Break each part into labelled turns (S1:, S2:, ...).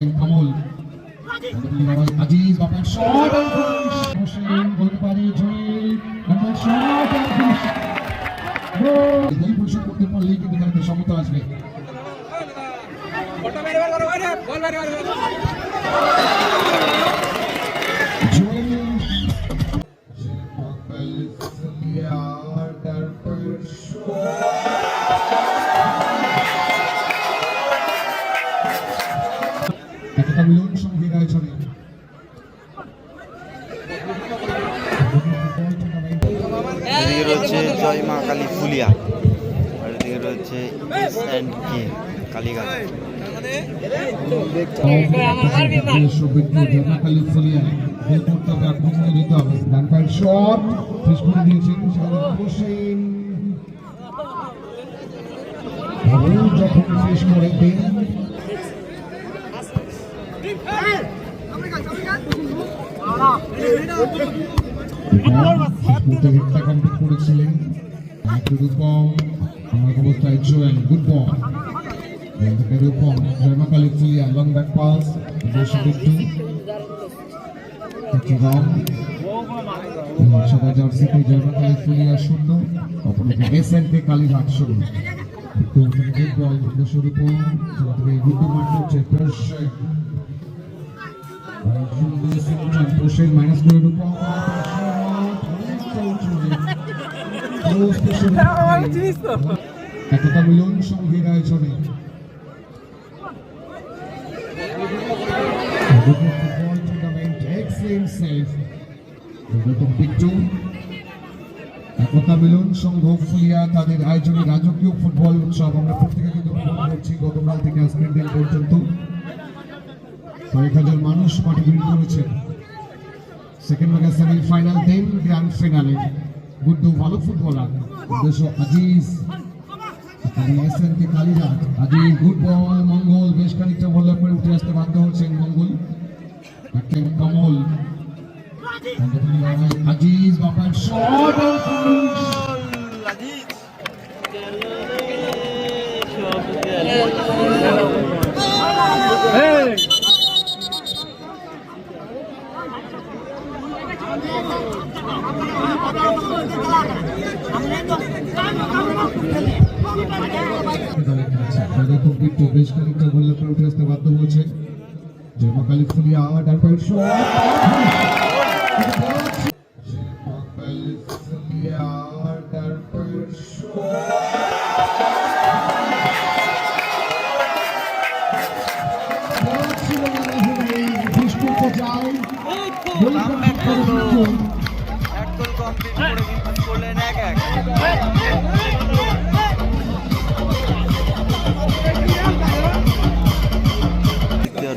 S1: কমল Aziz বাপার shot করতে পারলেই কিন্তু তাদের সমতা আসবে। একটা মিলন সঙ্গীর আয়োজনে
S2: এদিকে রয়েছে জয় মা কালী ফুলিয়া আর এদিকে রয়েছে এস অ্যান্ড কে কালীঘাট।
S1: যখন শেষ করে দেন কমপ্লিট করেছিলেন রূপম আমার অবস্থায় Joel good ball Rupam Joyma Kali Phulia long back pass বেশ রং সবাই জার্সিতে জয়মা কালী ফুলিয়া শূন্য অপরদিকে এস এন কে কালীঘাট শূন্য গুড বল রূপম গুড্ডু মারতে হচ্ছে পোষের মাইনাস করে রূপম একটা মিলন সঙ্গীর আয়োজনে একতা মিলন সংঘ ফুলিয়া তাদের আয়োজনে রাজকীয় ফুটবল উৎসব আমরা প্রত্যেকে কিন্তু গতকাল থেকে আজকের দিন পর্যন্ত কয়েক হাজার মানুষ ভিড় করেছেন সেকেন্ড ম্যাচের semifinal then grand finale Guddu ভালো ফুটবলার। উদ্দেশ্য Aziz SN K Kalighat good Mangal, বেশ খানিকটা বলার পরে উঠে আসতে বাধ্য হচ্ছেন মঙ্গল কমল। আজিজ, বাপার শট বেশ খানিকটা বললে পরে উঠে আসতে বাধ্য হয়েছে। জয়মা কালী ফুলিয়া ডান পায়ের
S2: এক গোল কমপ্লিট করে কিন্তু করলেন এক এক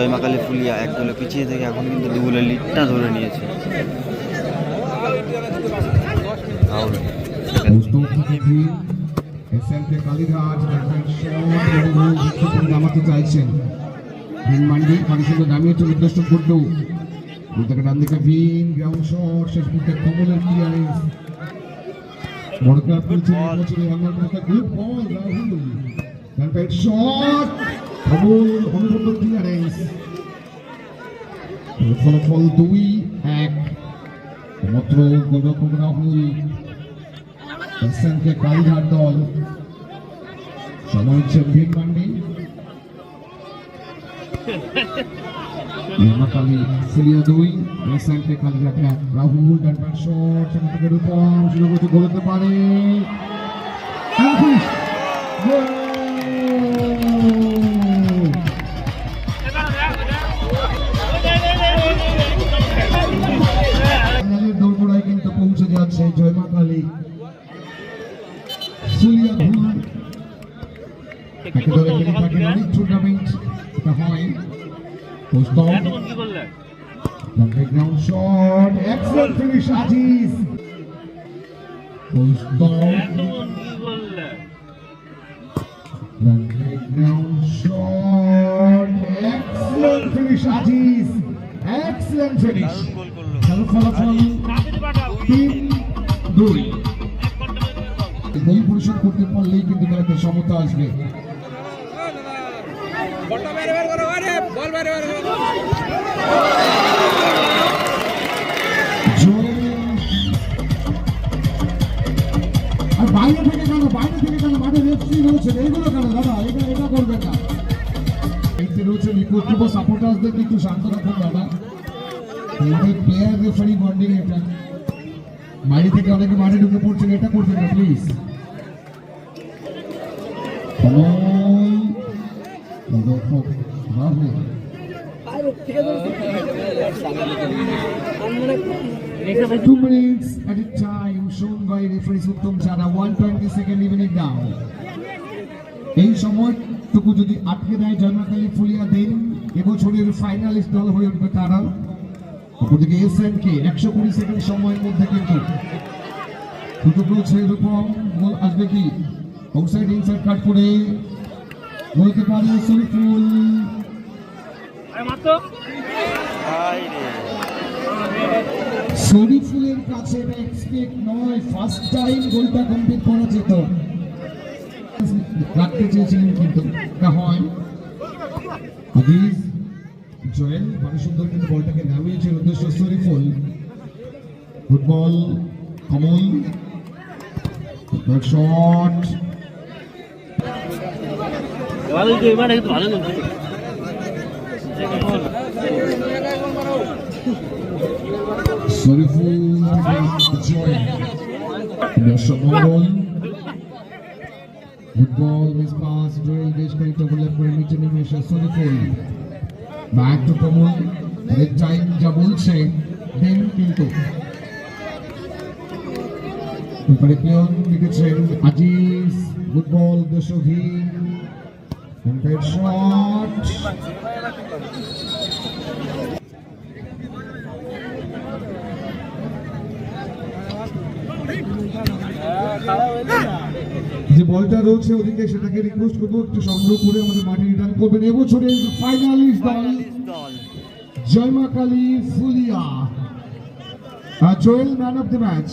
S2: জয় কালী ফুলিয়া এক গোলে পিছিয়ে থেকে এখন কিন্তু দু গোলের লিডটা ধরে নিয়েছে।
S1: নামাতে চাইছেন। ভিন মান্ডি পানি সুন্দর নামিয়েছে উদ্দেশ্য গুড্ডু থেকে ডান দিকে ভিন গ্রাউন্ড শট শেষ মুহূর্তে কমলের ক্লিয়ারেন্স। বড় ক্লাব করেছে বছরে রান্নার good ball Rahul. Shot Kamal অনুবন্ধ clearance ফলাফল দুই এক মাত্র গোলরক্ষক রাহুল এসএনকে কালীঘাট দল সময় ভিন মান্ডি মহাকালী সিরিয়া দুই এসএনকে কালীঘাট রাহুল ডানপার শট সেখান থেকে রূপম শুরু করতে পারে অনেক টুর্নামেন্ট হয়। পোস্ট
S3: কি
S1: background shot excellent finish Aziz. Post
S3: কি করলে
S1: background shot excellent finish Aziz. Excellent finish
S2: দারুণ গোল করল।
S1: খেলার ফলাফল তিন দুই।
S3: এক ঘণ্টা বের
S1: গোল পরিশোধ করতে পারলেই কিন্তু খেলাতে সমতা আসবে।
S4: বাইরে
S1: থেকে কেন, বাইরে থেকে কেন, মাঠে রেফারি এইগুলো কেন দাদা? এটা এটা করবেন না। এইতে রয়েছেন নিকটপূর্ব সাপোর্টার্সদের শান্ত রাখুন, দাদা। প্লেয়ার রেফারি বন্ডিং এটা। বাইরে থেকে অনেকে মাঠে ঢুকে পড়ছেন, এটা করবেন না প্লিজ দেখো ভাবলে Two minutes at a time shown by referee Uttam Chana, 120 second evening down. এই সময়টুকু যদি আটকে দেয় জন্মাকালী ফুলিয়া দেন এবছরের ফাইনালিস্ট দল হয়ে উঠবে তারা। অপরদিকে এস এন কে একশো কুড়ি সেকেন্ড সময়ের মধ্যে কিন্তু সুযোগ রয়েছে এরকম। গোল আসবে কি? আউটসাইড ইনসাইড কাট করে বলতে পারে শরীফুল
S2: হাই রে
S1: শরীফুলের কাছে এক্সপেক্ট নয় ফার্স্ট টাইম গোলটা কমপ্লিট করা যেত। রাখতে চেয়েছিলেন কিন্তু তা হয়। আদিজ জয়েল ভালো সুন্দর কিন্তু বলটাকে নামিয়েছেন উদ্দেশ্য শরীফুল ফুটবল কমল শট
S3: ভালো ভালো
S1: শরীফুল দর্শক Mangal football miss pass Joel বেশ খানিকটা ওভারল্যাপ করে নিচে নেমে এসে Shariful back to Kamal red time যা বলছে দেন কিন্তু এবারে পিয়ন লিখেছেন আজিজ ফুটবল দেশভি শট যে বলটা রয়েছে ওদিকে সেটাকে রিকোয়েস্ট করব একটু সংগ্রহ করে আমাদের মাঠে রিটার্ন করবেন। এবছরের ফাইনালিস্ট
S2: দল
S1: Joyma Kali Phulia. Joel man of the match